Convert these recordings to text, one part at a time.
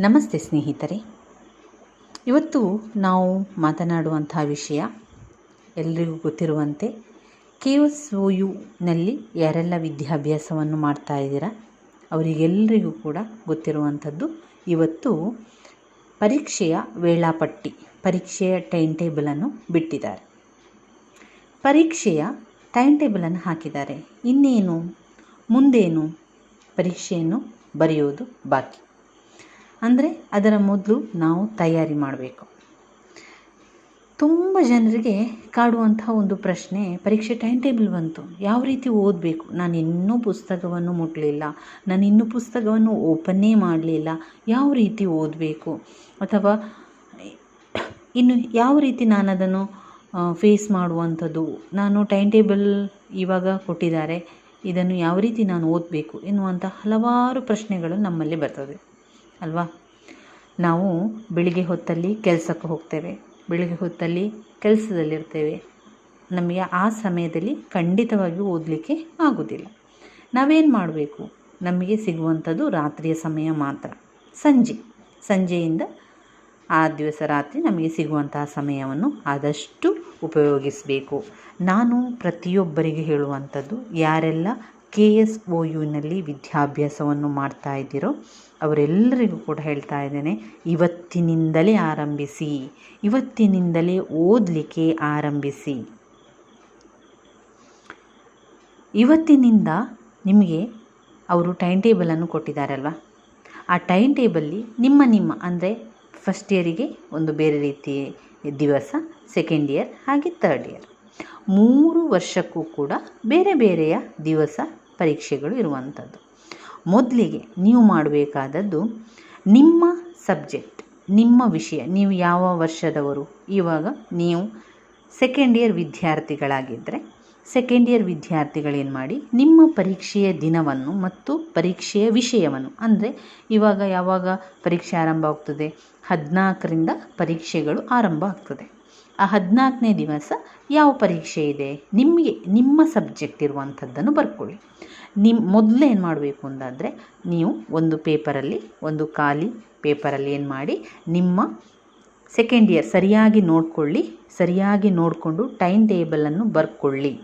ನಮಸ್ತೆ ಸ್ನೇಹಿತರೆ. ಇವತ್ತು ನಾವು ಮಾತನಾಡುವಂತಹ ವಿಷಯ ಎಲ್ರಿಗೂ ಗೊತ್ತಿರುವಂತೆ ಕೆ ಎಸ್ ಒ ಯುನಲ್ಲಿ ಯಾರೆಲ್ಲ ವಿದ್ಯಾಭ್ಯಾಸವನ್ನು ಮಾಡ್ತಾ ಇದ್ದೀರಾ ಅವರಿಗೆಲ್ಲರಿಗೂ ಕೂಡ ಗೊತ್ತಿರುವಂಥದ್ದು ಇವತ್ತು ಪರೀಕ್ಷೆಯ ವೇಳಾಪಟ್ಟಿ, ಪರೀಕ್ಷೆಯ ಟೈಮ್ ಟೇಬಲನ್ನು ಬಿಟ್ಟಿದ್ದಾರೆ. ಪರೀಕ್ಷೆಯ ಟೈಮ್ ಟೇಬಲನ್ನು ಹಾಕಿದ್ದಾರೆ. ಇನ್ನೇನು, ಮುಂದೇನು ಪರೀಕ್ಷೆಯನ್ನು ಬರೆಯೋದು ಬಾಕಿ? ಅಂದರೆ ಅದರ ಮೊದಲು ನಾವು ತಯಾರಿ ಮಾಡಬೇಕು. ತುಂಬ ಜನರಿಗೆ ಕಾಡುವಂಥ ಒಂದು ಪ್ರಶ್ನೆ, ಪರೀಕ್ಷೆ ಟೈಮ್ ಟೇಬಲ್ ಬಂತು. ಯಾವ ರೀತಿ ಓದಬೇಕು? ನಾನು ಇನ್ನೂ ಪುಸ್ತಕವನ್ನು ಮುಟ್ಟಲಿಲ್ಲ ನಾನು ಇನ್ನೂ ಪುಸ್ತಕವನ್ನು ಓಪನ್ನೇ ಮಾಡಲಿಲ್ಲ. ಯಾವ ರೀತಿ ಓದಬೇಕು? ಅಥವಾ ಇನ್ನು ಯಾವ ರೀತಿ ನಾನು ಅದನ್ನು ಫೇಸ್ ಮಾಡುವಂಥದ್ದು? ನಾನು ಟೈಮ್ ಟೇಬಲ್ ಇವಾಗ ಕೊಟ್ಟಿದ್ದಾರೆ. ಇದನ್ನು ಯಾವ ರೀತಿ ನಾನು ಓದಬೇಕು ಎನ್ನುವಂಥ ಹಲವಾರು ಪ್ರಶ್ನೆಗಳು ನಮ್ಮಲ್ಲಿ ಬರ್ತದೆ. ಅಲ್ವಾ? ನಾವು ಬೆಳಿಗ್ಗೆ ಹೊತ್ತಲ್ಲಿ ಕೆಲಸಕ್ಕೆ ಹೋಗ್ತೇವೆ. ಬೆಳಿಗ್ಗೆ ಹೊತ್ತಲ್ಲಿ ಕೆಲಸದಲ್ಲಿರ್ತೇವೆ. ನಮಗೆ ಆ ಸಮಯದಲ್ಲಿ ಖಂಡಿತವಾಗಿಯೂ ಓದಲಿಕ್ಕೆ ಆಗೋದಿಲ್ಲ. ನಾವೇನು ಮಾಡಬೇಕು? ನಮಗೆ ಸಿಗುವಂಥದ್ದು ರಾತ್ರಿಯ ಸಮಯ ಮಾತ್ರ. ಸಂಜೆ. ಸಂಜೆಯಿಂದ ಆ ದಿವಸ ರಾತ್ರಿ ನಮಗೆ ಸಿಗುವಂತಹ ಸಮಯವನ್ನು ಆದಷ್ಟು ಉಪಯೋಗಿಸಬೇಕು. ನಾನು ಪ್ರತಿಯೊಬ್ಬರಿಗೆ ಹೇಳುವಂಥದ್ದು, ಯಾರೆಲ್ಲ ಕೆ ಎಸ್ ಒ ಯುನಲ್ಲಿ ವಿದ್ಯಾಭ್ಯಾಸವನ್ನು ಮಾಡ್ತಾ ಇದ್ದೀರೋ, ಅವರೆಲ್ಲರಿಗೂ ಕೂಡ ಹೇಳ್ತಾ ಇದ್ದೇನೆ, ಇವತ್ತಿನಿಂದಲೇ ಆರಂಭಿಸಿ, ಇವತ್ತಿನಿಂದಲೇ ಓದಲಿಕ್ಕೆ ಆರಂಭಿಸಿ. ಇವತ್ತಿನಿಂದ ನಿಮಗೆ ಅವರು ಟೈಮ್ ಟೇಬಲನ್ನು ಕೊಟ್ಟಿದ್ದಾರಲ್ವ? ಆ ಟೈಮ್ ಟೇಬಲ್ಲಿ ನಿಮ್ಮ ನಿಮ್ಮ, ಅಂದರೆ ಫಸ್ಟ್ ಇಯರಿಗೆ ಒಂದು ಬೇರೆ ರೀತಿ ದಿವಸ, ಸೆಕೆಂಡ್ ಇಯರ್, ಹಾಗೆ ತರ್ಡ್ ಇಯರ್. ಮೂರು ವರ್ಷಕ್ಕೂ ಕೂಡ ಬೇರೆ ಬೇರೆಯ ದಿವಸ ಪರೀಕ್ಷೆಗಳು ಇರುವಂಥದ್ದು. ಮೊದಲಿಗೆ ನೀವು ಮಾಡಬೇಕಾದದ್ದು ನಿಮ್ಮ ಸಬ್ಜೆಕ್ಟ್, ನಿಮ್ಮ ವಿಷಯ, ನೀವು ಯಾವ ವರ್ಷದವರು, ಇವಾಗ ನೀವು ಸೆಕೆಂಡ್ ಇಯರ್ ವಿದ್ಯಾರ್ಥಿಗಳಾಗಿದ್ದರೆ ಸೆಕೆಂಡ್ ಇಯರ್ ವಿದ್ಯಾರ್ಥಿಗಳೇನು ಮಾಡಿ, ನಿಮ್ಮ ಪರೀಕ್ಷೆಯ ದಿನವನ್ನು ಮತ್ತು ಪರೀಕ್ಷೆಯ ವಿಷಯವನ್ನು, ಅಂದರೆ ಇವಾಗ ಯಾವಾಗ ಪರೀಕ್ಷೆ ಆರಂಭ ಆಗ್ತದೆ? ಹದಿನಾಲ್ಕರಿಂದ ಪರೀಕ್ಷೆಗಳು ಆರಂಭ ಆಗ್ತದೆ. ಆ ಹದಿನಾಲ್ಕನೇ ದಿವಸ ಯಾವ ಪರೀಕ್ಷೆ ಇದೆ? ನಿಮಗೆ, ನಿಮ್ಮ ಸಬ್ಜೆಕ್ಟ್ ಇರುವಂಥದ್ದನ್ನು ಬರ್ಕೊಳ್ಳಿ. ನಿಮ್ಮ ಮೊದಲೇನು ಮಾಡಬೇಕು ಅಂತಾದರೆ ನೀವು ಒಂದು ಪೇಪರಲ್ಲಿ, ಒಂದು ಖಾಲಿ ಪೇಪರಲ್ಲಿ ಏನು ಮಾಡಿ, ನಿಮ್ಮ ಸೆಕೆಂಡ್ ಇಯರ್ ಸರಿಯಾಗಿ ನೋಡಿಕೊಳ್ಳಿ, ಸರಿಯಾಗಿ ನೋಡಿಕೊಂಡು ಟೈಮ್ ಟೇಬಲನ್ನು ಬರ್ಕೊಳ್ಳಿ.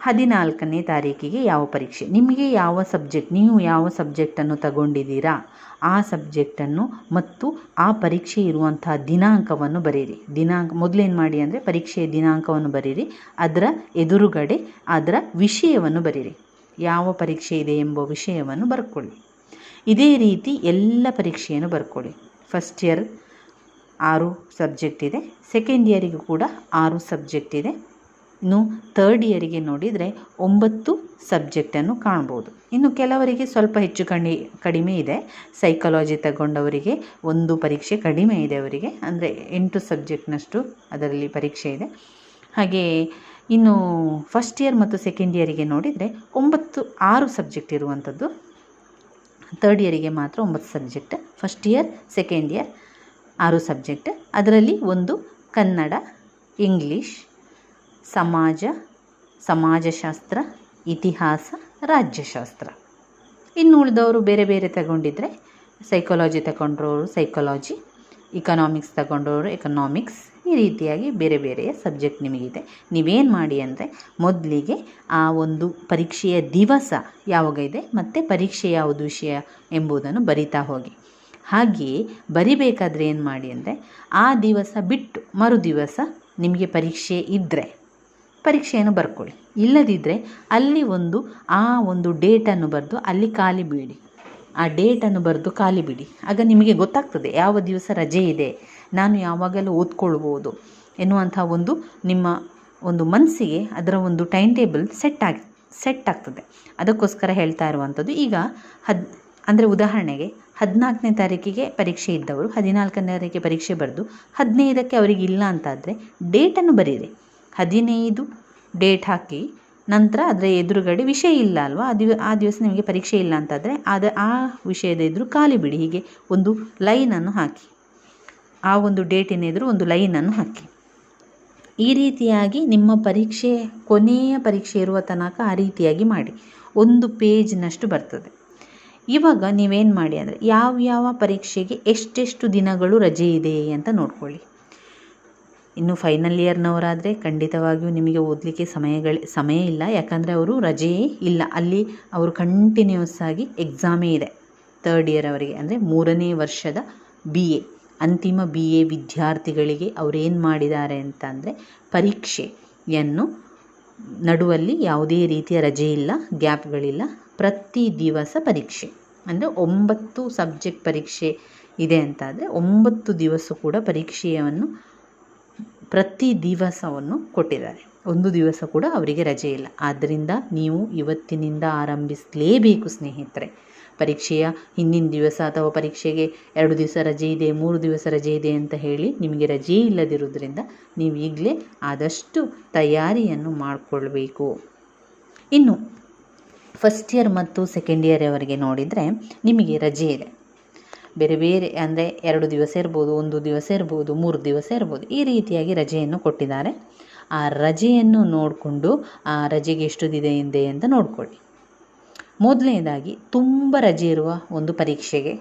ಹದಿನಾಲ್ಕನೇ ತಾರೀಕಿಗೆ ಯಾವ ಪರೀಕ್ಷೆ? ನಿಮಗೆ ಯಾವ ಸಬ್ಜೆಕ್ಟ್ ನೀವು ಯಾವ ಸಬ್ಜೆಕ್ಟನ್ನು ತಗೊಂಡಿದ್ದೀರಾ? ಆ ಸಬ್ಜೆಕ್ಟನ್ನು ಮತ್ತು ಆ ಪರೀಕ್ಷೆ ಇರುವಂತಹ ದಿನಾಂಕವನ್ನು ಬರೀರಿ. ದಿನಾಂಕ, ಮೊದಲೇನು ಮಾಡಿ ಅಂದರೆ ಪರೀಕ್ಷೆಯ ದಿನಾಂಕವನ್ನು ಬರೀರಿ. ಅದರ ಎದುರುಗಡೆ ಅದರ ವಿಷಯವನ್ನು ಬರೀರಿ. ಯಾವ ಪರೀಕ್ಷೆ ಇದೆ ಎಂಬ ವಿಷಯವನ್ನು ಬರ್ಕೊಳ್ಳಿ. ಇದೇ ರೀತಿ ಎಲ್ಲ ಪರೀಕ್ಷೆಯನ್ನು ಬರ್ಕೊಳ್ಳಿ. ಫಸ್ಟ್ ಇಯರ್ ಆರು ಸಬ್ಜೆಕ್ಟ್ ಇದೆ. ಸೆಕೆಂಡ್ ಇಯರಿಗೂ ಕೂಡ ಆರು ಸಬ್ಜೆಕ್ಟ್ ಇದೆ. ಇನ್ನು ತರ್ಡ್ ಇಯರಿಗೆ ನೋಡಿದರೆ ಒಂಬತ್ತು ಸಬ್ಜೆಕ್ಟನ್ನು ಕಾಣ್ಬೋದು. ಇನ್ನು ಕೆಲವರಿಗೆ ಸ್ವಲ್ಪ ಹೆಚ್ಚು ಕಣಿ, ಕಡಿಮೆ ಇದೆ. ಸೈಕಾಲಜಿ ತಗೊಂಡವರಿಗೆ ಒಂದು ಪರೀಕ್ಷೆ ಕಡಿಮೆ ಇದೆ ಅವರಿಗೆ. ಅಂದರೆ ಎಂಟು ಸಬ್ಜೆಕ್ಟ್ನಷ್ಟು ಅದರಲ್ಲಿ ಪರೀಕ್ಷೆ ಇದೆ. ಹಾಗೆ ಇನ್ನು ಫಸ್ಟ್ ಇಯರ್ ಮತ್ತು ಸೆಕೆಂಡ್ ಇಯರಿಗೆ ನೋಡಿದರೆ ಒಂಬತ್ತು, ಆರು ಸಬ್ಜೆಕ್ಟ್ ಇರುವಂಥದ್ದು. ಥರ್ಡ್ ಇಯರಿಗೆ ಮಾತ್ರ ಒಂಬತ್ತು subject first year second year ಆರು ಸಬ್ಜೆಕ್ಟ್ ಅದರಲ್ಲಿ ಒಂದು ಕನ್ನಡ ಇಂಗ್ಲೀಷ್ ಸಮಾಜ, ಸಮಾಜಶಾಸ್ತ್ರ, ಇತಿಹಾಸ, ರಾಜ್ಯಶಾಸ್ತ್ರ. ಇನ್ನು ಉಳಿದವರು ಬೇರೆ ಬೇರೆ ತಗೊಂಡಿದ್ರೆ ಸೈಕಾಲಜಿ ತಗೊಂಡ್ರವರು ಸೈಕಾಲಜಿ ಇಕನಾಮಿಕ್ಸ್ ತಗೊಂಡವರು ಎಕನಾಮಿಕ್ಸ್ ಈ ರೀತಿಯಾಗಿ ಬೇರೆ ಬೇರೆಯ ಸಬ್ಜೆಕ್ಟ್ ನಿಮಗಿದೆ. ನೀವೇನು ಮಾಡಿ ಅಂದರೆ ಮೊದಲಿಗೆ ಆ ಒಂದು ಪರೀಕ್ಷೆಯ ದಿವಸ ಯಾವಾಗ ಇದೆ ಮತ್ತು ಪರೀಕ್ಷೆ ಯಾವುದು ವಿಷಯ ಎಂಬುದನ್ನು ಬರಿತಾ ಹೋಗಿ. ಹಾಗೆಯೇ ಬರಿಬೇಕಾದ್ರೆ ಏನು ಮಾಡಿ ಅಂದರೆ ಆ ದಿವಸ ಬಿಟ್ಟು ಮರು ದಿವಸ ನಿಮಗೆ ಪರೀಕ್ಷೆ ಇದ್ದರೆ ಪರೀಕ್ಷೆಯನ್ನು ಬರ್ಕೊಳ್ಳಿ. ಇಲ್ಲದಿದ್ದರೆ ಅಲ್ಲಿ ಒಂದು, ಆ ಒಂದು ಡೇಟನ್ನು ಬರೆದು ಅಲ್ಲಿ ಖಾಲಿ ಬಿಡಿ ಆ ಡೇಟನ್ನು ಬರೆದು ಖಾಲಿ ಬಿಡಿ. ಆಗ ನಿಮಗೆ ಗೊತ್ತಾಗ್ತದೆ, ಯಾವ ದಿವಸ ರಜೆ ಇದೆ, ನಾನು ಯಾವಾಗಲೂ ಓದ್ಕೊಳ್ಬೋದು ಎನ್ನುವಂಥ ಒಂದು ನಿಮ್ಮ ಒಂದು ಮನಸ್ಸಿಗೆ ಅದರ ಒಂದು ಟೈಮ್ ಟೇಬಲ್ ಸೆಟ್ ಆಗಿ ಸೆಟ್ ಆಗ್ತದೆ. ಅದಕ್ಕೋಸ್ಕರ ಹೇಳ್ತಾ ಇರುವಂಥದ್ದು, ಈಗ ಹದ್, ಅಂದರೆ ಉದಾಹರಣೆಗೆ ಹದಿನಾಲ್ಕನೇ ತಾರೀಕಿಗೆ ಪರೀಕ್ಷೆ ಇದ್ದವರು, ಹದಿನಾಲ್ಕನೇ ತಾರೀಕಿಗೆ ಪರೀಕ್ಷೆ ಬರೆದು ಹದಿನೈದಕ್ಕೆ ಅವರಿಗೆ ಇಲ್ಲ ಅಂತಾದರೆ ಡೇಟನ್ನು ಬರೀರಿ. ಹದಿನೈದು ಡೇಟ್ ಹಾಕಿ ನಂತರ ಅದರ ಎದುರುಗಡೆ ವಿಷಯ ಇಲ್ಲ ಅಲ್ವಾ? ಆ ಆ ದಿವಸ ನಿಮಗೆ ಪರೀಕ್ಷೆ ಇಲ್ಲ ಅಂತಾದರೆ ಆದ, ಆ ವಿಷಯದ ಎದುರು ಖಾಲಿ ಬಿಡಿ. ಹೀಗೆ ಒಂದು ಲೈನನ್ನು ಹಾಕಿ. ಆ ಒಂದು ಡೇಟಿನ ಎದುರು ಒಂದು ಲೈನನ್ನು ಹಾಕಿ. ಈ ರೀತಿಯಾಗಿ ನಿಮ್ಮ ಪರೀಕ್ಷೆ, ಕೊನೆಯ ಪರೀಕ್ಷೆ ಇರುವ ತನಕ ಆ ರೀತಿಯಾಗಿ ಮಾಡಿ. ಒಂದು ಪೇಜ್ನಷ್ಟು ಬರ್ತದೆ. ಇವಾಗ ನೀವೇನು ಮಾಡಿ ಅಂದರೆ ಯಾವ ಯಾವ ಪರೀಕ್ಷೆಗೆ ಎಷ್ಟೆಷ್ಟು ದಿನಗಳು ರಜೆ ಇದೆ ಅಂತ ನೋಡ್ಕೊಳ್ಳಿ. ಇನ್ನು ಫೈನಲ್ ಇಯರ್ನವರಾದರೆ ಖಂಡಿತವಾಗಿಯೂ ನಿಮಗೆ ಓದಲಿಕ್ಕೆ ಸಮಯಗಳ, ಸಮಯ ಇಲ್ಲ. ಯಾಕಂದರೆ ಅವರು ರಜೆಯೇ ಇಲ್ಲ. ಅಲ್ಲಿ ಅವರು ಕಂಟಿನ್ಯೂಸ್ ಆಗಿ ಎಕ್ಸಾಮೇ ಇದೆ. ತರ್ಡ್ ಇಯರ್ ಅವರಿಗೆ. ಅಂದರೆ ಮೂರನೇ ವರ್ಷದ ಬಿ ಎ ಅಂತಿಮ ಬಿ ಎ ವಿದ್ಯಾರ್ಥಿಗಳಿಗೆ ಅವರೇನು ಮಾಡಿದ್ದಾರೆ ಅಂತಂದರೆ ಪರೀಕ್ಷೆಯನ್ನು ನಡುವಲ್ಲಿ ಯಾವುದೇ ರೀತಿಯ ರಜೆ ಇಲ್ಲ ಗ್ಯಾಪ್ಗಳಿಲ್ಲ ಪ್ರತಿ ದಿವಸ ಪರೀಕ್ಷೆ. ಅಂದರೆ ಒಂಬತ್ತು ಸಬ್ಜೆಕ್ಟ್ ಪರೀಕ್ಷೆ ಇದೆ ಅಂತಾದರೆ ಒಂಬತ್ತು ದಿವಸ ಕೂಡ ಪರೀಕ್ಷೆಯನ್ನು ಪ್ರತಿ ದಿವಸವನ್ನು ಕೊಟ್ಟಿದ್ದಾರೆ. ಒಂದು ದಿವಸ ಕೂಡ ಅವರಿಗೆ ರಜೆ ಇಲ್ಲ. ಆದ್ದರಿಂದ ನೀವು ಇವತ್ತಿನಿಂದ ಆರಂಭಿಸಲೇಬೇಕು ಸ್ನೇಹಿತರೆ. ಪರೀಕ್ಷೆಯ ಹಿಂದಿನ ದಿವಸ ಅಥವಾ ಪರೀಕ್ಷೆಗೆ ಎರಡು ದಿವಸ ರಜೆ ಇದೆ, ಮೂರು ದಿವಸ ರಜೆ ಇದೆ ಅಂತ ಹೇಳಿ ನಿಮಗೆ ರಜೆ ಇಲ್ಲದಿರುವುದರಿಂದ ನೀವು ಈಗಲೇ ಆದಷ್ಟು ತಯಾರಿಯನ್ನು ಮಾಡಿಕೊಳ್ಬೇಕು. ಇನ್ನು ಫಸ್ಟ್ ಇಯರ್ ಮತ್ತು ಸೆಕೆಂಡ್ ಇಯರ್ ಅವರಿಗೆ ನೋಡಿದರೆ ನಿಮಗೆ ರಜೆ ಇದೆ. ಬೇರೆ ಬೇರೆ ಅಂದರೆ ಎರಡು ದಿವಸ ಇರ್ಬೋದು, ಒಂದು ದಿವಸ ಇರ್ಬೋದು, ಮೂರು ದಿವಸ ಇರ್ಬೋದು, ಈ ರೀತಿಯಾಗಿ ರಜೆಯನ್ನು ಕೊಟ್ಟಿದ್ದಾರೆ. ಆ ರಜೆಯನ್ನು ನೋಡಿಕೊಂಡು, ಆ ರಜೆಗೆ ಎಷ್ಟು ದಿನ ಇದೆ ಅಂತ ನೋಡಿಕೊಳ್ಳಿ. ಮೊದಲನೇದಾಗಿ, ತುಂಬ ರಜೆ ಇರುವ ಒಂದು ಪರೀಕ್ಷೆಗೆ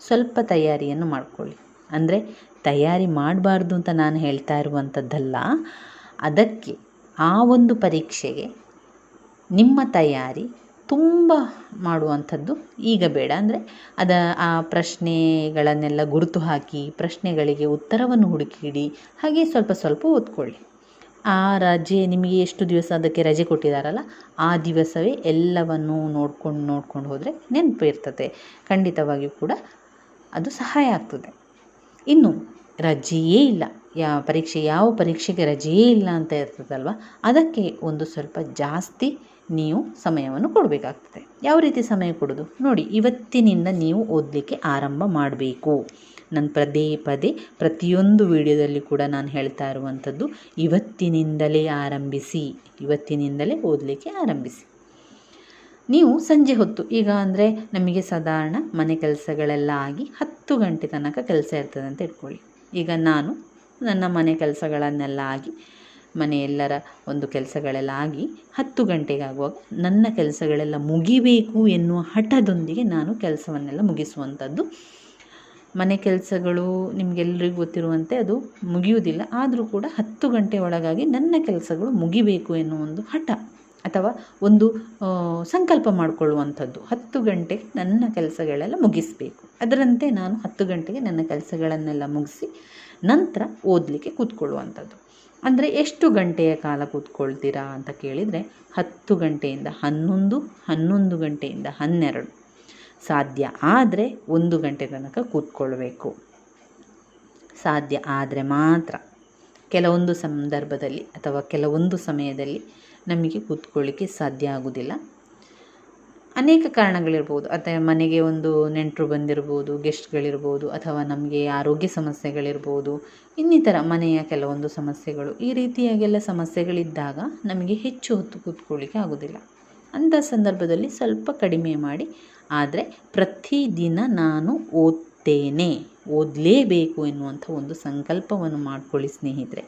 ಸ್ವಲ್ಪ ತಯಾರಿಯನ್ನು ಮಾಡಿಕೊಳ್ಳಿ. ಅಂದರೆ ತಯಾರಿ ಮಾಡಬಾರ್ದು ಅಂತ ನಾನು ಹೇಳ್ತಾ ಇರುವಂಥದ್ದಲ್ಲ, ಅದಕ್ಕೆ ಆ ಒಂದು ಪರೀಕ್ಷೆಗೆ ನಿಮ್ಮ ತಯಾರಿ ತುಂಬ ಮಾಡುವಂಥದ್ದು ಈಗ ಬೇಡ. ಅಂದರೆ ಅದ ಆ ಪ್ರಶ್ನೆಗಳನ್ನೆಲ್ಲ ಗುರುತು ಹಾಕಿ ಪ್ರಶ್ನೆಗಳಿಗೆ ಉತ್ತರವನ್ನು ಹುಡುಕಿಡಿ, ಹಾಗೆ ಸ್ವಲ್ಪ ಸ್ವಲ್ಪ ಓದ್ಕೊಳ್ಳಿ. ಆ ರಜೆ ನಿಮಗೆ ಎಷ್ಟು ದಿವಸ ಅದಕ್ಕೆ ರಜೆ ಕೊಟ್ಟಿದ್ದಾರಲ್ಲ ಆ ದಿವಸವೇ ಎಲ್ಲವನ್ನು ನೋಡ್ಕೊಂಡು ನೋಡ್ಕೊಂಡು ಹೋದರೆ ನೆನಪು ಇರ್ತದೆ. ಖಂಡಿತವಾಗಿಯೂ ಕೂಡ ಅದು ಸಹಾಯ ಆಗ್ತದೆ. ಇನ್ನು ರಜೆಯೇ ಇಲ್ಲ. ಯಾ ಪರೀಕ್ಷೆ, ಯಾವ ಪರೀಕ್ಷೆಗೆ ರಜೆಯೇ ಇಲ್ಲ ಅಂತ ಇರ್ತದಲ್ವ, ಅದಕ್ಕೆ ಒಂದು ಸ್ವಲ್ಪ ಜಾಸ್ತಿ ನೀವು ಸಮಯವನ್ನು ಕೊಡಬೇಕಾಗ್ತದೆ. ಯಾವ ರೀತಿ ಸಮಯ ಕೊಡೋದು? ನೋಡಿ, ಇವತ್ತಿನಿಂದ ನೀವು ಓದಲಿಕ್ಕೆ ಆರಂಭ ಮಾಡಬೇಕು. ನಾನು ಪದೇ ಪದೇ ಪ್ರತಿಯೊಂದು ವಿಡಿಯೋದಲ್ಲಿ ಕೂಡ ನಾನು ಹೇಳ್ತಾ ಇರುವಂಥದ್ದು, ಇವತ್ತಿನಿಂದಲೇ ಆರಂಭಿಸಿ, ಇವತ್ತಿನಿಂದಲೇ ಓದಲಿಕ್ಕೆ ಆರಂಭಿಸಿ. ನೀವು ಸಂಜೆ ಹೊತ್ತು, ಈಗ ಅಂದರೆ ನಮಗೆ ಸಾಧಾರಣ ಮನೆ ಕೆಲಸಗಳೆಲ್ಲ ಆಗಿ ಹತ್ತು ಗಂಟೆ ತನಕ ಕೆಲಸ ಇರ್ತದೆ ಅಂತ ಇಟ್ಕೊಳ್ಳಿ. ಈಗ ನಾನು ನನ್ನ ಮನೆ ಕೆಲಸಗಳನ್ನೆಲ್ಲ ಆಗಿ ಮನೆಯೆಲ್ಲರ ಒಂದು ಕೆಲಸಗಳೆಲ್ಲ ಆಗಿ ಹತ್ತು ಗಂಟೆಗಾಗುವಾಗ ನನ್ನ ಕೆಲಸಗಳೆಲ್ಲ ಮುಗಿಬೇಕು ಎನ್ನುವ ಹಠದೊಂದಿಗೆ ನಾನು ಕೆಲಸವನ್ನೆಲ್ಲ ಮುಗಿಸುವಂಥದ್ದು. ಮನೆ ಕೆಲಸಗಳು ನಿಮಗೆಲ್ಲರಿಗೂ ಗೊತ್ತಿರುವಂತೆ ಅದು ಮುಗಿಯುವುದಿಲ್ಲ. ಆದರೂ ಕೂಡ ಹತ್ತು ಗಂಟೆ ಒಳಗಾಗಿ ನನ್ನ ಕೆಲಸಗಳು ಮುಗಿಬೇಕು ಎನ್ನುವ ಒಂದು ಹಠ ಅಥವಾ ಒಂದು ಸಂಕಲ್ಪ ಮಾಡಿಕೊಳ್ಳುವಂಥದ್ದು. ಹತ್ತು ಗಂಟೆಗೆ ನನ್ನ ಕೆಲಸಗಳೆಲ್ಲ ಮುಗಿಸಬೇಕು. ಅದರಂತೆ ನಾನು ಹತ್ತು ಗಂಟೆಗೆ ನನ್ನ ಕೆಲಸಗಳನ್ನೆಲ್ಲ ಮುಗಿಸಿ ನಂತರ ಓದಲಿಕ್ಕೆ ಕೂತ್ಕೊಳ್ಳುವಂಥದ್ದು. ಅಂದರೆ ಎಷ್ಟು ಗಂಟೆಯ ಕಾಲ ಕೂತ್ಕೊಳ್ತೀರಾ ಅಂತ ಕೇಳಿದರೆ ಹತ್ತು ಗಂಟೆಯಿಂದ ಹನ್ನೊಂದು ಹನ್ನೊಂದು ಗಂಟೆಯಿಂದ ಹನ್ನೆರಡು. ಸಾಧ್ಯ ಆದರೆ ಒಂದು ಗಂಟೆ ತನಕ ಕೂತ್ಕೊಳ್ಬೇಕು. ಸಾಧ್ಯ ಆದರೆ ಮಾತ್ರ ಕೆಲವೊಂದು ಸಂದರ್ಭದಲ್ಲಿ ಅಥವಾ ಕೆಲವೊಂದು ಸಮಯದಲ್ಲಿ ನಮಗೆ ಕೂತ್ಕೊಳ್ಳಿಕ್ಕೆ ಸಾಧ್ಯ ಆಗುವುದಿಲ್ಲ ಅನೇಕ ಕಾರಣಗಳಿರ್ಬೋದು. ಅಥವಾ ಮನೆಗೆ ಒಂದು ನೆಂಟರು ಬಂದಿರ್ಬೋದು, ಗೆಸ್ಟ್ಗಳಿರ್ಬೋದು, ಅಥವಾ ನಮಗೆ ಆರೋಗ್ಯ ಸಮಸ್ಯೆಗಳಿರ್ಬೋದು, ಇನ್ನಿತರ ಮನೆಯ ಕೆಲವೊಂದು ಸಮಸ್ಯೆಗಳು. ಈ ರೀತಿಯಾಗೆಲ್ಲ ಸಮಸ್ಯೆಗಳಿದ್ದಾಗ ನಮಗೆ ಹೆಚ್ಚು ಹೊತ್ತು ಕೂತ್ಕೊಳ್ಳಿಕ್ಕೆ ಆಗೋದಿಲ್ಲ. ಅಂಥ ಸಂದರ್ಭದಲ್ಲಿ ಸ್ವಲ್ಪ ಕಡಿಮೆ ಮಾಡಿ. ಆದರೆ ಪ್ರತಿದಿನ ನಾನು ಓದ್ತೇನೆ ಓದಲೇಬೇಕು ಎನ್ನುವಂಥ ಒಂದು ಸಂಕಲ್ಪವನ್ನು ಮಾಡಿಕೊಳ್ಳಿ ಸ್ನೇಹಿತರೆ.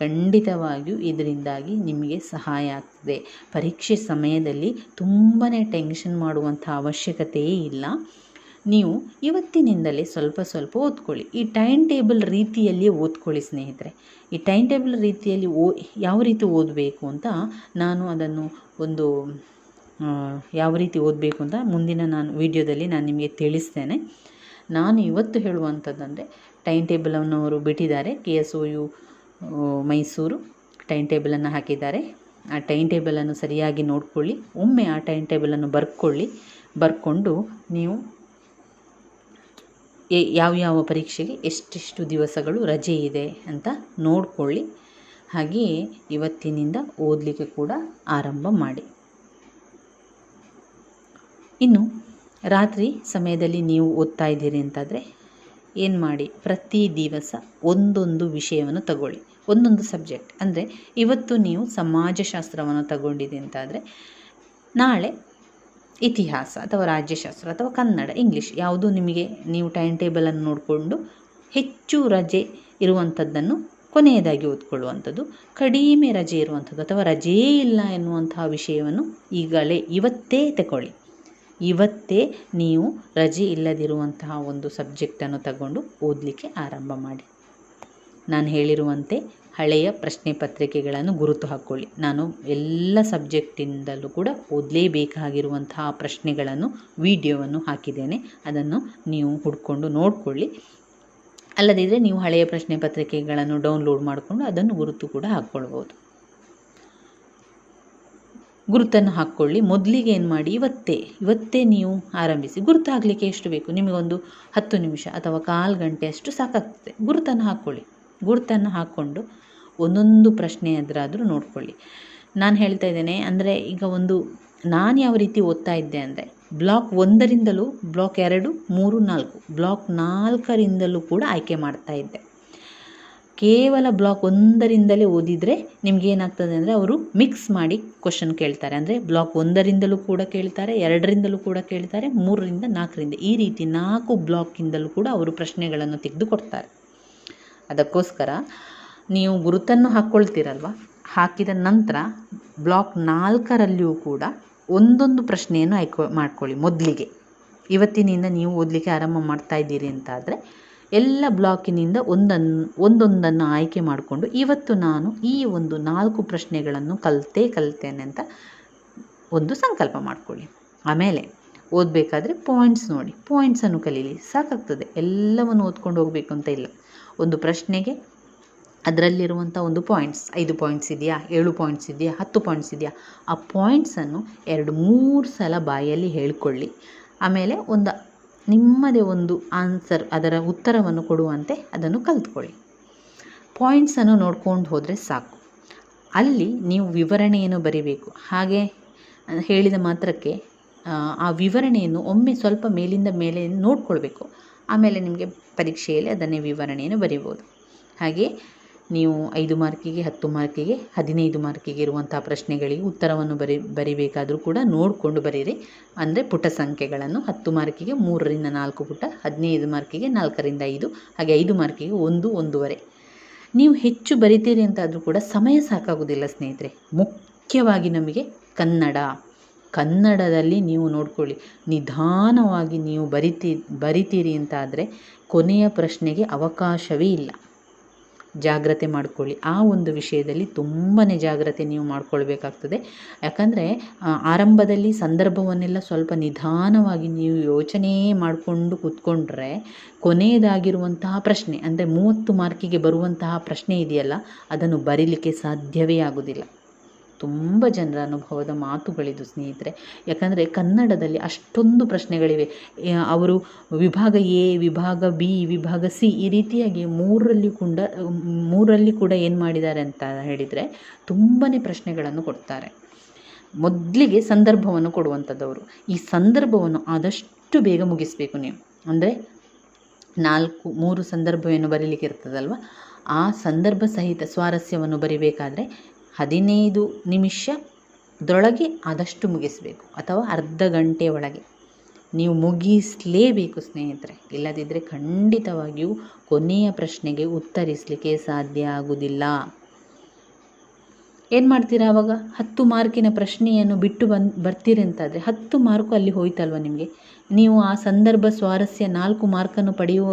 ಖಂಡಿತವಾಗಿಯೂ ಇದರಿಂದಾಗಿ ನಿಮಗೆ ಸಹಾಯ ಆಗ್ತದೆ. ಪರೀಕ್ಷೆ ಸಮಯದಲ್ಲಿ ತುಂಬಾ ಟೆನ್ಷನ್ ಮಾಡುವಂಥ ಅವಶ್ಯಕತೆಯೇ ಇಲ್ಲ. ನೀವು ಇವತ್ತಿನಿಂದಲೇ ಸ್ವಲ್ಪ ಸ್ವಲ್ಪ ಓದ್ಕೊಳ್ಳಿ. ಈ ಟೈಮ್ ಟೇಬಲ್ ರೀತಿಯಲ್ಲಿ ಓದ್ಕೊಳ್ಳಿ ಸ್ನೇಹಿತರೆ. ಈ ಟೈಮ್ ಟೇಬಲ್ ರೀತಿಯಲ್ಲಿ ಓ, ಯಾವ ರೀತಿ ಓದಬೇಕು ಅಂತ ನಾನು ಅದನ್ನು ಒಂದು ಯಾವ ರೀತಿ ಓದಬೇಕು ಅಂತ ಮುಂದಿನ ನಾನು ವಿಡಿಯೋದಲ್ಲಿ ನಾನು ನಿಮಗೆ ತಿಳಿಸ್ತೇನೆ. ನಾನು ಇವತ್ತು ಹೇಳುವಂಥದ್ದಂದರೆ ಟೈಮ್ ಟೇಬಲನ್ನು ಅವರು ಬಿಟ್ಟಿದ್ದಾರೆ. K S O U Mysuru time ಟೇಬಲನ್ನು ಹಾಕಿದ್ದಾರೆ. ಆ ಟೈಮ್ ಟೇಬಲನ್ನು ಸರಿಯಾಗಿ ನೋಡಿಕೊಳ್ಳಿ. ಒಮ್ಮೆ ಆ ಟೈಮ್ ಟೇಬಲನ್ನು ಬರ್ಕೊಳ್ಳಿ. ಬರ್ಕೊಂಡು ನೀವು ಯಾವ ಯಾವ ಪರೀಕ್ಷೆಗೆ ಎಷ್ಟೆಷ್ಟು ದಿವಸಗಳು ರಜೆ ಇದೆ ಅಂತ ನೋಡಿಕೊಳ್ಳಿ. ಹಾಗೆಯೇ ಇವತ್ತಿನಿಂದ ಓದಲಿಕ್ಕೆ ಕೂಡ ಆರಂಭ ಮಾಡಿ. ಇನ್ನು ರಾತ್ರಿ ಸಮಯದಲ್ಲಿ ನೀವು ಓದ್ತಾ ಇದ್ದೀರಿ ಅಂತಾದರೆ ಏನು ಮಾಡಿ? ಪ್ರತಿ ದಿವಸ ಒಂದೊಂದು ವಿಷಯವನ್ನು ತಗೊಳ್ಳಿ. ಒಂದೊಂದು ಸಬ್ಜೆಕ್ಟ್. ಅಂದರೆ ಇವತ್ತು ನೀವು ಸಮಾಜಶಾಸ್ತ್ರವನ್ನು ತಗೊಂಡಿದೆ ಅಂತಾದರೆ ನಾಳೆ ಇತಿಹಾಸ ಅಥವಾ ರಾಜ್ಯಶಾಸ್ತ್ರ ಅಥವಾ ಕನ್ನಡ, ಇಂಗ್ಲೀಷ್ ಯಾವುದು ನಿಮಗೆ ನೀವು ಟೈಮ್ ಟೇಬಲನ್ನು ನೋಡಿಕೊಂಡು ಹೆಚ್ಚು ರಜೆ ಇರುವಂಥದ್ದನ್ನು ಕೊನೆಯದಾಗಿ ಓದ್ಕೊಳ್ಳುವಂಥದ್ದು, ಕಡಿಮೆ ರಜೆ ಇರುವಂಥದ್ದು ಅಥವಾ ರಜೆಯೇ ಇಲ್ಲ ಎನ್ನುವಂತಹ ವಿಷಯವನ್ನು ಈಗಲೇ ಇವತ್ತೇ ತಗೊಳ್ಳಿ ಇವತ್ತೇ ನೀವು ರಜೆ ಇಲ್ಲದಿರುವಂತಹ ಒಂದು ಸಬ್ಜೆಕ್ಟನ್ನು ತಗೊಂಡು ಓದಲಿಕ್ಕೆ ಆರಂಭ ಮಾಡಿ. ನಾನು ಹೇಳಿರುವಂತೆ ಹಳೆಯ ಪ್ರಶ್ನೆ ಪತ್ರಿಕೆಗಳನ್ನು ಗುರುತು ಹಾಕ್ಕೊಳ್ಳಿ ನಾನು ಎಲ್ಲ ಸಬ್ಜೆಕ್ಟಿಂದಲೂ ಕೂಡ ಓದಲೇಬೇಕಾಗಿರುವಂತಹ ಪ್ರಶ್ನೆಗಳನ್ನು, ವಿಡಿಯೋವನ್ನು ಹಾಕಿದ್ದೇನೆ. ಅದನ್ನು ನೀವು ಹುಡ್ಕೊಂಡು ನೋಡಿಕೊಳ್ಳಿ. ಅಲ್ಲದಿದ್ದರೆ ನೀವು ಹಳೆಯ ಪ್ರಶ್ನೆ ಪತ್ರಿಕೆಗಳನ್ನು ಡೌನ್ಲೋಡ್ ಮಾಡಿಕೊಂಡು ಅದನ್ನು ಗುರುತು ಕೂಡ ಹಾಕ್ಕೊಳ್ಬೋದು ಗುರುತನ್ನು ಹಾಕ್ಕೊಳ್ಳಿ. ಮೊದಲಿಗೆ ಏನು ಮಾಡಿ? ಇವತ್ತೇ. ಇವತ್ತೇ ನೀವು ಆರಂಭಿಸಿ. ಗುರುತು ಹಾಕಲಿಕ್ಕೆ ಎಷ್ಟು ಬೇಕು? ನಿಮಗೊಂದು ಹತ್ತು ನಿಮಿಷ ಅಥವಾ ಕಾಲು ಗಂಟೆ ಅಷ್ಟು ಸಾಕಾಗ್ತದೆ. ಗುರುತನ್ನು ಹಾಕ್ಕೊಳ್ಳಿ. ಗುರುತನ್ನು ಹಾಕ್ಕೊಂಡು ಒಂದೊಂದು ಪ್ರಶ್ನೆ ಎದುರಾದರೂ ನೋಡ್ಕೊಳ್ಳಿ. ನಾನು ಹೇಳ್ತಾ ಇದ್ದೇನೆ, ಅಂದರೆ ಈಗ ಒಂದು ನಾನು ಯಾವ ರೀತಿ ಓದ್ತಾ ಇದ್ದೆ ಅಂದರೆ, ಬ್ಲಾಕ್ ಒಂದರಿಂದಲೂ ಬ್ಲಾಕ್ ಎರಡು, ಮೂರು, ನಾಲ್ಕು, ಬ್ಲಾಕ್ ನಾಲ್ಕರಿಂದಲೂ ಕೂಡ ಆಯ್ಕೆ ಮಾಡ್ತಾ ಇದ್ದೆ. ಕೇವಲ ಬ್ಲಾಕ್ ಒಂದರಿಂದಲೇ ಓದಿದರೆ ನಿಮ್ಗೆ ಏನಾಗ್ತದೆ ಅಂದರೆ ಅವರು ಮಿಕ್ಸ್ ಮಾಡಿ ಕ್ವಶನ್ ಕೇಳ್ತಾರೆ. ಅಂದರೆ ಬ್ಲಾಕ್ ಒಂದರಿಂದಲೂ ಕೂಡ ಕೇಳ್ತಾರೆ, ಎರಡರಿಂದಲೂ ಕೂಡ ಕೇಳ್ತಾರೆ, ಮೂರರಿಂದ ನಾಲ್ಕರಿಂದ. ಈ ರೀತಿ ನಾಲ್ಕು ಬ್ಲಾಕಿಂದಲೂ ಕೂಡ ಅವರು ಪ್ರಶ್ನೆಗಳನ್ನು ತೆಗೆದು ಕೊಡ್ತಾರೆ. ಅದಕ್ಕೋಸ್ಕರ ನೀವು ಗುರುತನ್ನು ಹಾಕ್ಕೊಳ್ತೀರಲ್ವ ಹಾಕಿದ ನಂತರ ಬ್ಲಾಕ್ ನಾಲ್ಕರಲ್ಲಿಯೂ ಕೂಡ ಒಂದೊಂದು ಪ್ರಶ್ನೆಯನ್ನು ಆಯ್ಕೆ ಮಾಡ್ಕೊಳ್ಳಿ ಮೊದಲಿಗೆ. ಇವತ್ತಿನಿಂದ ನೀವು ಓದಲಿಕ್ಕೆ ಆರಂಭ ಮಾಡ್ತಾ ಇದ್ದೀರಿ ಅಂತಾದರೆ ಎಲ್ಲ ಬ್ಲಾಕಿನಿಂದ ಒಂದನ್ನು ಒಂದೊಂದನ್ನು ಆಯ್ಕೆ ಮಾಡಿಕೊಂಡು ಇವತ್ತು ನಾನು ಈ ಒಂದು ನಾಲ್ಕು ಪ್ರಶ್ನೆಗಳನ್ನು ಕಲಿತೇ ಕಲಿತೇನೆ ಅಂತ ಒಂದು ಸಂಕಲ್ಪ ಮಾಡಿಕೊಳ್ಳಿ. ಆಮೇಲೆ ಓದಬೇಕಾದ್ರೆ ಪಾಯಿಂಟ್ಸ್ ನೋಡಿ. ಪಾಯಿಂಟ್ಸನ್ನು ಕಲೀಲಿ. ಸಾಕಾಗ್ತದೆ. ಎಲ್ಲವನ್ನು ಓದ್ಕೊಂಡು ಹೋಗಬೇಕು ಅಂತ ಇಲ್ಲ. ಒಂದು ಪ್ರಶ್ನೆಗೆ ಅದರಲ್ಲಿರುವಂಥ ಒಂದು ಪಾಯಿಂಟ್ಸ್ ಐದು ಪಾಯಿಂಟ್ಸ್ ಇದೆಯಾ? ಏಳು ಪಾಯಿಂಟ್ಸ್ ಇದೆಯಾ? ಹತ್ತು ಪಾಯಿಂಟ್ಸ್ ಇದೆಯಾ? ಆ ಪಾಯಿಂಟ್ಸನ್ನು ಎರಡು ಮೂರು ಸಲ ಬಾಯಲ್ಲಿ ಹೇಳ್ಕೊಳ್ಳಿ. ಆಮೇಲೆ ಒಂದು ನಿಮ್ಮದೇ ಒಂದು ಆನ್ಸರ್ ಅದರ ಉತ್ತರವನ್ನು ಕೊಡುವಂತೆ ಅದನ್ನು ಕಲಿತ್ಕೊಳ್ಳಿ. ಪಾಯಿಂಟ್ಸನ್ನು ನೋಡ್ಕೊಂಡು ಹೋದರೆ ಸಾಕು. ಅಲ್ಲಿ ನೀವು ವಿವರಣೆಯನ್ನು ಬರೀಬೇಕು. ಹಾಗೆ ಹೇಳಿದ ಮಾತ್ರಕ್ಕೆ ಆ ವಿವರಣೆಯನ್ನು ಒಮ್ಮೆ ಸ್ವಲ್ಪ ಮೇಲಿಂದ ಮೇಲೆ ನೋಡ್ಕೊಳ್ಬೇಕು. ಆಮೇಲೆ ನಿಮಗೆ ಪರೀಕ್ಷೆಯಲ್ಲಿ ಅದನ್ನೇ ವಿವರಣೆಯನ್ನು ಬರಿಬೋದು. ಹಾಗೆ ನೀವು ಐದು ಮಾರ್ಕಿಗೆ, ಹತ್ತು ಮಾರ್ಕಿಗೆ, ಹದಿನೈದು ಮಾರ್ಕಿಗೆ ಇರುವಂಥ ಪ್ರಶ್ನೆಗಳಿಗೆ ಉತ್ತರವನ್ನು ಬರಿ, ಬರಿಬೇಕಾದರೂ ಕೂಡ ನೋಡಿಕೊಂಡು ಬರೀರಿ. ಅಂದರೆ ಪುಟ ಸಂಖ್ಯೆಗಳನ್ನು ಹತ್ತು ಮಾರ್ಕಿಗೆ ಮೂರರಿಂದ ನಾಲ್ಕು ಪುಟ, ಹದಿನೈದು ಮಾರ್ಕಿಗೆ ನಾಲ್ಕರಿಂದ ಐದು, ಹಾಗೆ ಐದು ಮಾರ್ಕಿಗೆ ಒಂದು, ಒಂದೂವರೆ. ನೀವು ಹೆಚ್ಚು ಬರಿತೀರಿ ಅಂತಾದರೂ ಕೂಡ ಸಮಯ ಸಾಕಾಗೋದಿಲ್ಲ ಸ್ನೇಹಿತರೆ. ಮುಖ್ಯವಾಗಿ ನಮಗೆ ಕನ್ನಡ. ಕನ್ನಡದಲ್ಲಿ ನೀವು ನೋಡ್ಕೊಳ್ಳಿ, ನಿಧಾನವಾಗಿ ನೀವು ಬರಿತಿ, ಬರಿತೀರಿ ಅಂತಾದರೆ ಕೊನೆಯ ಪ್ರಶ್ನೆಗೆ ಅವಕಾಶವೇ ಇಲ್ಲ. ಜಾಗ್ರತೆ ಮಾಡಿಕೊಳ್ಳಿ. ಆ ಒಂದು ವಿಷಯದಲ್ಲಿ ತುಂಬಾ ಜಾಗ್ರತೆ ನೀವು ಮಾಡ್ಕೊಳ್ಬೇಕಾಗ್ತದೆ. ಯಾಕಂದರೆ ಆರಂಭದಲ್ಲಿ ಸಂದರ್ಭವನ್ನೆಲ್ಲ ಸ್ವಲ್ಪ ನಿಧಾನವಾಗಿ ನೀವು ಯೋಚನೆ ಮಾಡಿಕೊಂಡು ಕೂತ್ಕೊಂಡ್ರೆ ಕೊನೆಯದಾಗಿರುವಂತಹ ಪ್ರಶ್ನೆ, ಅಂದರೆ ಮೂವತ್ತು ಮಾರ್ಕಿಗೆ ಬರುವಂತಹ ಪ್ರಶ್ನೆ ಇದೆಯಲ್ಲ, ಅದನ್ನು ಬರೀಲಿಕ್ಕೆ ಸಾಧ್ಯವೇ ಆಗೋದಿಲ್ಲ. ತುಂಬ ಜನರ ಅನುಭವದ ಮಾತುಗಳಿದು ಸ್ನೇಹಿತರೆ. ಯಾಕಂದರೆ ಕನ್ನಡದಲ್ಲಿ ಅಷ್ಟೊಂದು ಪ್ರಶ್ನೆಗಳಿವೆ. ಅವರು ವಿಭಾಗ ಎ, ವಿಭಾಗ ಬಿ, ವಿಭಾಗ ಸಿ ಈ ರೀತಿಯಾಗಿ ಮೂರರಲ್ಲಿ ಕೂಡ ಮೂರರಲ್ಲಿ ಕೂಡ ಏನು ಮಾಡಿದ್ದಾರೆ ಅಂತ ಹೇಳಿದರೆ ತುಂಬಾ ಪ್ರಶ್ನೆಗಳನ್ನು ಕೊಡ್ತಾರೆ. ಮೊದಲಿಗೆ ಸಂದರ್ಭವನ್ನು ಕೊಡುವಂಥದ್ದವರು ಈ ಸಂದರ್ಭವನ್ನು ಆದಷ್ಟು ಬೇಗ ಮುಗಿಸಬೇಕು ನೀವು. ಅಂದರೆ ನಾಲ್ಕು, ಮೂರು ಸಂದರ್ಭವನ್ನು ಬರೀಲಿಕ್ಕೆ ಇರ್ತದಲ್ವ? ಆ ಸಂದರ್ಭ ಸಹಿತ ಸ್ವಾರಸ್ಯವನ್ನು ಬರಿಬೇಕಾದ್ರೆ ಹದಿನೈದು ನಿಮಿಷದೊಳಗೆ ಆದಷ್ಟು ಮುಗಿಸಬೇಕು ಅಥವಾ ಅರ್ಧ ಗಂಟೆ ಒಳಗೆ. ನೀವು ಮುಗಿಸಲೇಬೇಕು ಸ್ನೇಹಿತರೆ. ಇಲ್ಲದಿದ್ದರೆ ಖಂಡಿತವಾಗಿಯೂ ಕೊನೆಯ ಪ್ರಶ್ನೆಗೆ ಉತ್ತರಿಸಲಿಕ್ಕೆ ಸಾಧ್ಯ ಆಗುವುದಿಲ್ಲ. ಏನು ಮಾಡ್ತೀರಾ ಆವಾಗ ಹತ್ತು ಮಾರ್ಕಿನ ಪ್ರಶ್ನೆಯನ್ನು ಬಿಟ್ಟು ಬಂದು, ಬರ್ತೀರಿ ಅಂತಾದರೆ ಹತ್ತು ಮಾರ್ಕು ಅಲ್ಲಿ ಹೋಯ್ತಲ್ವ ನಿಮಗೆ? ನೀವು ಆ ಸಂದರ್ಭ ಸ್ವಾರಸ್ಯ ನಾಲ್ಕು ಮಾರ್ಕನ್ನು ಪಡೆಯುವ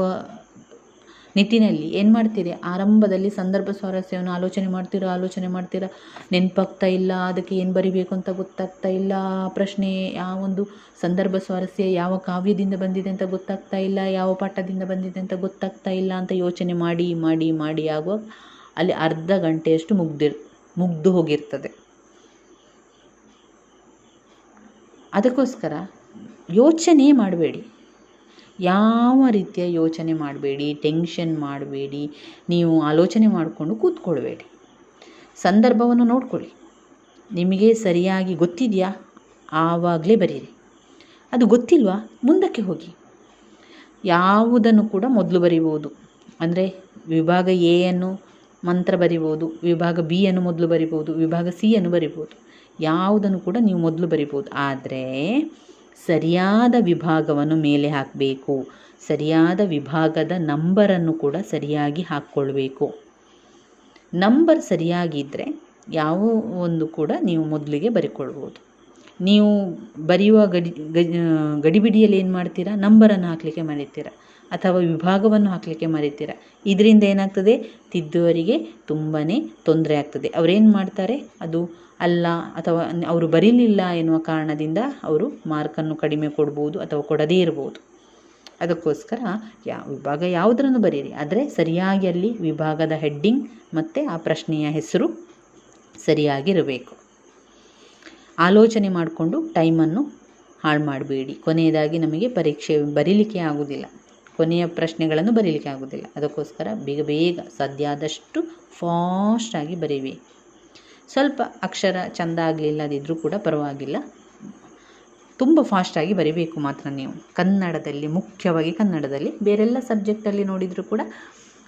ನಿಟ್ಟಿನಲ್ಲಿ ಏನು ಮಾಡ್ತೀರಿ? ಆರಂಭದಲ್ಲಿ ಸಂದರ್ಭ ಸ್ವಾರಸ್ಯವನ್ನು ಆಲೋಚನೆ ಮಾಡ್ತೀರಾ? ಆಲೋಚನೆ ಮಾಡ್ತೀರಾ? ನೆನಪಾಗ್ತಾ ಇಲ್ಲ, ಅದಕ್ಕೆ ಏನು ಬರಿಬೇಕು ಅಂತ ಗೊತ್ತಾಗ್ತಾ ಇಲ್ಲ, ಪ್ರಶ್ನೆ ಯಾವ ಒಂದು ಸಂದರ್ಭ ಸ್ವಾರಸ್ಯ ಯಾವ ಕಾವ್ಯದಿಂದ ಬಂದಿದೆ ಅಂತ ಗೊತ್ತಾಗ್ತಾ ಇಲ್ಲ, ಯಾವ ಪಾಠದಿಂದ ಬಂದಿದೆ ಅಂತ ಗೊತ್ತಾಗ್ತಾ ಇಲ್ಲ ಅಂತ ಯೋಚನೆ ಮಾಡಿ ಮಾಡಿ ಮಾಡಿ ಆಗುವಾಗ ಅಲ್ಲಿ ಅರ್ಧ ಗಂಟೆಯಷ್ಟು ಮುಗ್ದಿರ್, ಮುಗ್ದು ಹೋಗಿರ್ತದೆ. ಅದಕ್ಕೋಸ್ಕರ ಯೋಚನೆ ಮಾಡಬೇಡಿ. ಯಾವ ರೀತಿಯ ಯೋಚನೆ ಮಾಡಬೇಡಿ ಟೆನ್ಷನ್ ಮಾಡಬೇಡಿ, ನೀವು ಆಲೋಚನೆ ಮಾಡಿಕೊಂಡು ಕೂತ್ಕೊಳ್ಬೇಡಿ. ಸಂದರ್ಭವನ್ನು ನೋಡ್ಕೊಳ್ಳಿ. ನಿಮಗೆ ಸರಿಯಾಗಿ ಗೊತ್ತಿದೆಯಾ? ಆವಾಗಲೇ ಬರೀರಿ. ಅದು ಗೊತ್ತಿಲ್ವಾ? ಮುಂದಕ್ಕೆ ಹೋಗಿ. ಯಾವುದನ್ನು ಕೂಡ ಮೊದಲು ಬರಿಬೋದು ಅಂದರೆ ವಿಭಾಗ ಎ ಅನ್ನು ಮಂತ್ರ ಬರಿಬೋದು ವಿಭಾಗ ಬಿ ಅನ್ನು ಮೊದಲು ಬರಿಬೋದು ವಿಭಾಗ ಸಿ ಅನ್ನು ಬರಿಬೋದು ಯಾವುದನ್ನು ಕೂಡ ನೀವು ಮೊದಲು ಬರಿಬೋದು ಆದರೆ ಸರಿಯಾದ ವಿಭಾಗವನ್ನು ಮೇಲೆ ಹಾಕಬೇಕು. ಸರಿಯಾದ ವಿಭಾಗದ ನಂಬರನ್ನು ಕೂಡ ಸರಿಯಾಗಿ ಹಾಕ್ಕೊಳ್ಬೇಕು. ನಂಬರ್ ಸರಿಯಾಗಿದ್ದರೆ ಯಾವ ಒಂದು ಕೂಡ ನೀವು ಮೊದಲಿಗೆ ಬರಿಕೊಳ್ಬೋದು. ನೀವು ಬರೆಯುವ ಗಡಿ ಗಡಿಬಿಡಿಯಲ್ಲಿ ಏನು ಮಾಡ್ತೀರಾ ನಂಬರನ್ನು ಹಾಕಲಿಕ್ಕೆ ಮರಿತೀರಾ ಅಥವಾ ವಿಭಾಗವನ್ನು ಹಾಕಲಿಕ್ಕೆ ಮರಿತೀರ? ಇದರಿಂದ ಏನಾಗ್ತದೆ? ತಿದ್ದುವರಿಗೆ ತುಂಬಾ ತೊಂದರೆ ಆಗ್ತದೆ. ಅವರೇನು ಮಾಡ್ತಾರೆ? ಅದು ಅಲ್ಲ ಅಥವಾ ಅವರು ಬರೀಲಿಲ್ಲ ಎನ್ನುವ ಕಾರಣದಿಂದ ಅವರು ಮಾರ್ಕನ್ನು ಕಡಿಮೆ ಕೊಡ್ಬೋದು ಅಥವಾ ಕೊಡದೇ ಇರ್ಬೋದು. ಅದಕ್ಕೋಸ್ಕರ ಯಾವ ವಿಭಾಗ ಯಾವುದರನ್ನು ಬರೀರಿ. ಆದರೆ ಸರಿಯಾಗಿ ಅಲ್ಲಿ ವಿಭಾಗದ ಹೆಡ್ಡಿಂಗ್ ಮತ್ತು ಆ ಪ್ರಶ್ನೆಯ ಹೆಸರು ಸರಿಯಾಗಿರಬೇಕು. ಆಲೋಚನೆ ಮಾಡಿಕೊಂಡು ಟೈಮನ್ನು ಹಾಳು ಮಾಡಬೇಡಿ. ಕೊನೆಯದಾಗಿ ನಮಗೆ ಪರೀಕ್ಷೆ ಬರೀಲಿಕ್ಕೆ ಆಗೋದಿಲ್ಲ ಕೊನೆಯ ಪ್ರಶ್ನೆಗಳನ್ನು ಬರೀಲಿಕ್ಕೆ ಆಗೋದಿಲ್ಲ ಅದಕ್ಕೋಸ್ಕರ ಬೇಗ ಬೇಗ ಸಾಧ್ಯ ಆದಷ್ಟು ಫಾಸ್ಟಾಗಿ ಬರೀವಿ ಸ್ವಲ್ಪ ಅಕ್ಷರ ಚಂದ ಆಗಲಿಲ್ಲದಿದ್ದರೂ ಕೂಡ ಪರವಾಗಿಲ್ಲ. ತುಂಬ ಫಾಸ್ಟಾಗಿ ಬರೀಬೇಕು ಮಾತ್ರ ನೀವು. ಕನ್ನಡದಲ್ಲಿ, ಮುಖ್ಯವಾಗಿ ಕನ್ನಡದಲ್ಲಿ ಬೇರೆಲ್ಲ ಸಬ್ಜೆಕ್ಟಲ್ಲಿ ನೋಡಿದರೂ ಕೂಡ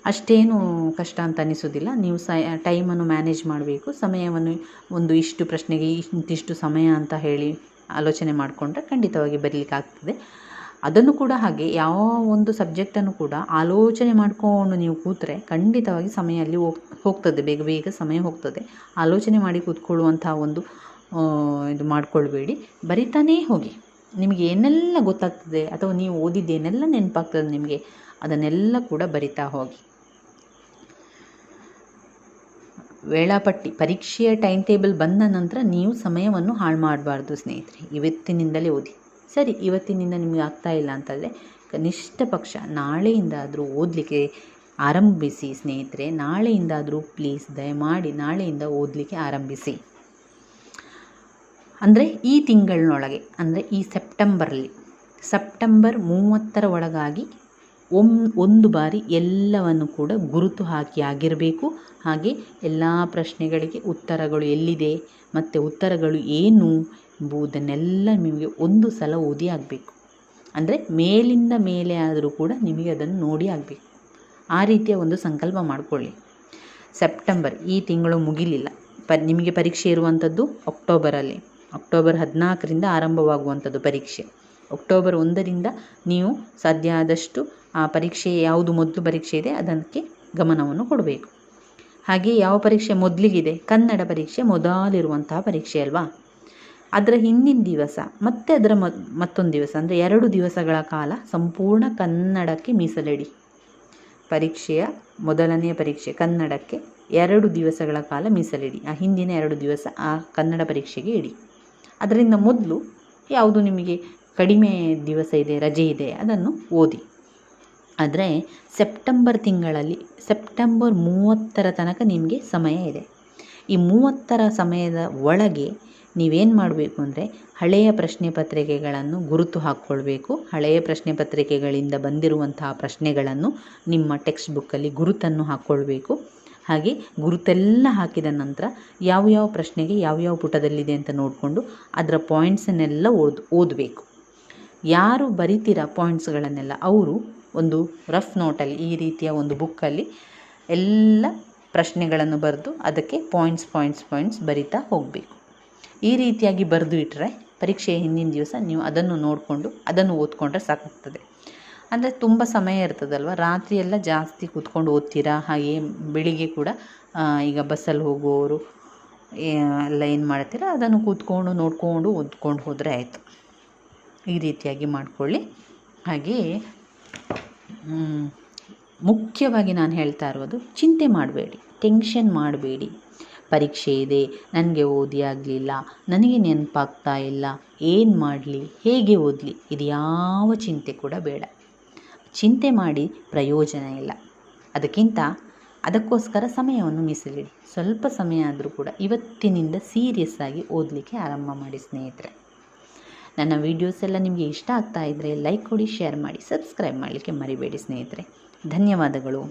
ಅಷ್ಟೇನು ಕಷ್ಟ ಅಂತ ಅನ್ನಿಸೋದಿಲ್ಲ ನೀವು ಸ ಟೈಮನ್ನು ಮ್ಯಾನೇಜ್ ಮಾಡಬೇಕು. ಸಮಯವನ್ನು ಒಂದು ಇಷ್ಟು ಪ್ರಶ್ನೆಗೆ ಇಂತಿಷ್ಟು ಸಮಯ ಅಂತ ಹೇಳಿ ಆಲೋಚನೆ ಮಾಡಿಕೊಂಡ್ರೆ ಖಂಡಿತವಾಗಿ ಬರೀಲಿಕ್ಕೆ ಆಗ್ತದೆ. ಅದನ್ನು ಕೂಡ ಹಾಗೆ ಯಾವ ಒಂದು ಸಬ್ಜೆಕ್ಟನ್ನು ಕೂಡ ಆಲೋಚನೆ ಮಾಡಿಕೊಂಡು ನೀವು ಕೂತ್ರೆ ಖಂಡಿತವಾಗಿ ಸಮಯ ಅಲ್ಲಿ ಹೋಗ್, ಹೋಗ್ತದೆ. ಬೇಗ ಬೇಗ ಸಮಯ ಹೋಗ್ತದೆ. ಆಲೋಚನೆ ಮಾಡಿ ಕೂತ್ಕೊಳ್ಳುವಂಥ ಒಂದು ಇದು ಮಾಡಿಕೊಳ್ಬೇಡಿ. ಬರಿತಾನೇ ಹೋಗಿ. ನಿಮಗೆ ಏನೆಲ್ಲ ಗೊತ್ತಾಗ್ತದೆ ಅಥವಾ ನೀವು ಓದಿದ್ದೇನೆಲ್ಲ ನೆನಪಾಗ್ತದೆ ನಿಮಗೆ, ಅದನ್ನೆಲ್ಲ ಕೂಡ ಬರಿತಾ ಹೋಗಿ. ವೇಳಾಪಟ್ಟಿ. ಪರೀಕ್ಷೆಯ ಟೈಮ್ ಟೇಬಲ್ ಬಂದ ನಂತರ ನೀವು ಸಮಯವನ್ನು ಹಾಳು ಮಾಡಬಾರ್ದು ಸ್ನೇಹಿತರೆ. ಇವತ್ತಿನಿಂದಲೇ ಓದಿ. ಸರಿ, ಇವತ್ತಿನಿಂದ ನಿಮಗೆ ಆಗ್ತಾ ಇಲ್ಲ ಅಂತಂದರೆ ಕನಿಷ್ಠ ಪಕ್ಷ ನಾಳೆಯಿಂದಾದರೂ ಓದಲಿಕ್ಕೆ ಆರಂಭಿಸಿ ಸ್ನೇಹಿತರೆ, ನಾಳೆಯಿಂದಾದರೂ ಪ್ಲೀಸ್ ದಯಮಾಡಿ ನಾಳೆಯಿಂದ ಓದಲಿಕ್ಕೆ ಆರಂಭಿಸಿ. ಅಂದರೆ ಈ ತಿಂಗಳಿನೊಳಗೆ ಅಂದರೆ ಈ ಸೆಪ್ಟೆಂಬರಲ್ಲಿ ಸೆಪ್ಟೆಂಬರ್ ಮೂವತ್ತರ ಒಳಗಾಗಿ ಒಮ್ ಒಂದು ಬಾರಿ ಎಲ್ಲವನ್ನು ಕೂಡ ಗುರುತು ಹಾಕಿ ಆಗಿರಬೇಕು. ಹಾಗೆ ಎಲ್ಲ ಪ್ರಶ್ನೆಗಳಿಗೆ ಉತ್ತರಗಳು ಎಲ್ಲಿದೆ, ಮತ್ತು ಉತ್ತರಗಳು ಏನು ಎಂಬುದನ್ನೆಲ್ಲ ನಿಮಗೆ ಒಂದು ಸಲ ಓದಿ ಆಗಬೇಕು. ಅಂದರೆ ಮೇಲಿಂದ ಮೇಲೆ ಆದರೂ ಕೂಡ ನಿಮಗೆ ಅದನ್ನು ನೋಡಿ ಆಗಬೇಕು. ಆ ರೀತಿಯ ಒಂದು ಸಂಕಲ್ಪ ಮಾಡಿಕೊಳ್ಳಿ. ಸೆಪ್ಟೆಂಬರ್, ಈ ತಿಂಗಳು ಮುಗಿಲಿಲ್ಲ. ಪ, ನಿಮಗೆ ಪರೀಕ್ಷೆ ಇರುವಂಥದ್ದು ಅಕ್ಟೋಬರಲ್ಲಿ. ಅಕ್ಟೋಬರ್ ಹದಿನಾಲ್ಕರಿಂದ ಆರಂಭವಾಗುವಂಥದ್ದು ಪರೀಕ್ಷೆ. ಅಕ್ಟೋಬರ್ ಒಂದರಿಂದ ನೀವು ಸಾಧ್ಯ ಆದಷ್ಟು ಆ ಪರೀಕ್ಷೆ, ಯಾವುದು ಮೊದಲು ಪರೀಕ್ಷೆ ಇದೆ, ಅದಕ್ಕೆ ಗಮನವನ್ನು ಕೊಡಬೇಕು. ಹಾಗೆ ಯಾವ ಪರೀಕ್ಷೆ ಮೊದಲಿಗಿದೆ? ಕನ್ನಡ ಪರೀಕ್ಷೆ ಮೊದಲಿರುವಂತಹ ಪರೀಕ್ಷೆ ಅಲ್ವಾ? ಅದರ ಹಿಂದಿನ ದಿವಸ, ಮತ್ತೆ ಅದರ ಮತ್ತೊಂದು ದಿವಸ, ಅಂದರೆ ಎರಡು ದಿವಸಗಳ ಕಾಲ ಸಂಪೂರ್ಣ ಕನ್ನಡಕ್ಕೆ ಮೀಸಲಿಡಿ. ಪರೀಕ್ಷೆಯ ಮೊದಲನೆಯ ಪರೀಕ್ಷೆ ಕನ್ನಡಕ್ಕೆ ಎರಡು ದಿವಸಗಳ ಕಾಲ ಮೀಸಲಿಡಿ. ಆ ಹಿಂದಿನ ಎರಡು ದಿವಸ ಆ ಕನ್ನಡ ಪರೀಕ್ಷೆಗೆ ಇಡಿ. ಅದರಿಂದ ಮೊದಲು ಯಾವುದು ನಿಮಗೆ ಕಡಿಮೆ ದಿವಸ ಇದೆ, ರಜೆ ಇದೆ, ಅದನ್ನು ಓದಿ. ಆದರೆ ಸೆಪ್ಟೆಂಬರ್ ತಿಂಗಳಲ್ಲಿ, ಸೆಪ್ಟೆಂಬರ್ ಮೂವತ್ತರ ತನಕ ನಿಮಗೆ ಸಮಯ ಇದೆ. ಈ ಮೂವತ್ತರ ಸಮಯದ ಒಳಗೆ ನೀವೇನು ಮಾಡಬೇಕು ಅಂದರೆ ಹಳೆಯ ಪ್ರಶ್ನೆ ಪತ್ರಿಕೆಗಳನ್ನು ಗುರುತು ಹಾಕ್ಕೊಳ್ಬೇಕು. ಹಳೆಯ ಪ್ರಶ್ನೆ ಪತ್ರಿಕೆಗಳಿಂದ ಬಂದಿರುವಂತಹ ಪ್ರಶ್ನೆಗಳನ್ನು ನಿಮ್ಮ ಟೆಕ್ಸ್ಟ್ ಬುಕ್ಕಲ್ಲಿ ಗುರುತನ್ನು ಹಾಕ್ಕೊಳ್ಬೇಕು. ಹಾಗೆ ಗುರುತೆಲ್ಲ ಹಾಕಿದ ನಂತರ ಯಾವ ಯಾವ ಪ್ರಶ್ನೆಗೆ ಯಾವ್ಯಾವ ಪುಟದಲ್ಲಿದೆ ಅಂತ ನೋಡಿಕೊಂಡು ಅದರ ಪಾಯಿಂಟ್ಸನ್ನೆಲ್ಲ ಓದ್, ಓದಬೇಕು. ಯಾರು ಬರಿತೀರ ಪಾಯಿಂಟ್ಸ್ಗಳನ್ನೆಲ್ಲ? ಅವರು ಒಂದು ರಫ್ ನೋಟಲ್ಲಿ, ಈ ರೀತಿಯ ಒಂದು ಬುಕ್ಕಲ್ಲಿ ಎಲ್ಲ ಪ್ರಶ್ನೆಗಳನ್ನು ಬರೆದು ಅದಕ್ಕೆ ಪಾಯಿಂಟ್ಸ್ ಪಾಯಿಂಟ್ಸ್ ಪಾಯಿಂಟ್ಸ್ ಬರಿತಾ ಹೋಗಬೇಕು. ಈ ರೀತಿಯಾಗಿ ಬರೆದು ಇಟ್ಟರೆ ಪರೀಕ್ಷೆಯ ಹಿಂದಿನ ದಿವಸ ನೀವು ಅದನ್ನು ನೋಡಿಕೊಂಡು ಅದನ್ನು ಓದ್ಕೊಂಡ್ರೆ ಸಾಕಾಗ್ತದೆ. ಅಂದರೆ ತುಂಬ ಸಮಯ ಇರ್ತದಲ್ವ? ರಾತ್ರಿ ಎಲ್ಲ ಜಾಸ್ತಿ ಕೂತ್ಕೊಂಡು ಓದ್ತೀರಾ? ಹಾಗೆ ಬೆಳಿಗ್ಗೆ ಕೂಡ ಈಗ ಬಸ್ಸಲ್ಲಿ ಹೋಗುವವರು ಎಲ್ಲ ಏನು ಮಾಡ್ತೀರಾ? ಅದನ್ನು ಕೂತ್ಕೊಂಡು ನೋಡಿಕೊಂಡು ಓದ್ಕೊಂಡು ಹೋದರೆ ಆಯಿತು. ಈ ರೀತಿಯಾಗಿ ಮಾಡಿಕೊಳ್ಳಿ. ಹಾಗೆಯೇ ಮುಖ್ಯವಾಗಿ ನಾನು ಹೇಳ್ತಾ ಇರೋದು ಚಿಂತೆ ಮಾಡಬೇಡಿ, ಟೆನ್ಷನ್ ಮಾಡಬೇಡಿ. ಪರೀಕ್ಷೆ ಇದೆ, ನನಗೆ ಓದಿ ಆಗಲಿಲ್ಲ, ನನಗೆ ನೆನಪಾಗ್ತಾ ಇಲ್ಲ, ಏನು ಮಾಡಲಿ, ಹೇಗೆ ಓದಲಿ, ಇದು ಯಾವ ಚಿಂತೆ ಕೂಡ ಬೇಡ. ಚಿಂತೆ ಮಾಡಿ ಪ್ರಯೋಜನ ಇಲ್ಲ. ಅದಕ್ಕಿಂತ ಅದಕ್ಕೋಸ್ಕರ ಸಮಯವನ್ನು ಮೀಸಲಿಡಿ. ಸ್ವಲ್ಪ ಸಮಯ ಆದರೂ ಕೂಡ ಇವತ್ತಿನಿಂದ ಸೀರಿಯಸ್ ಆಗಿ ಓದಲಿಕ್ಕೆ ಆರಂಭ ಮಾಡಿ ಸ್ನೇಹಿತರೆ. ನನ್ನ ವೀಡಿಯೋಸ್ ಎಲ್ಲ ನಿಮಗೆ ಇಷ್ಟ ಆಗ್ತಾ ಇದ್ದರೆ ಲೈಕ್ ಕೊಡಿ ಶೇರ್ ಮಾಡಿ ಸಬ್ಸ್ಕ್ರೈಬ್ ಮಾಡಲಿಕ್ಕೆ ಮರಿಬೇಡಿ ಸ್ನೇಹಿತರೆ. ಧನ್ಯವಾದಗಳು.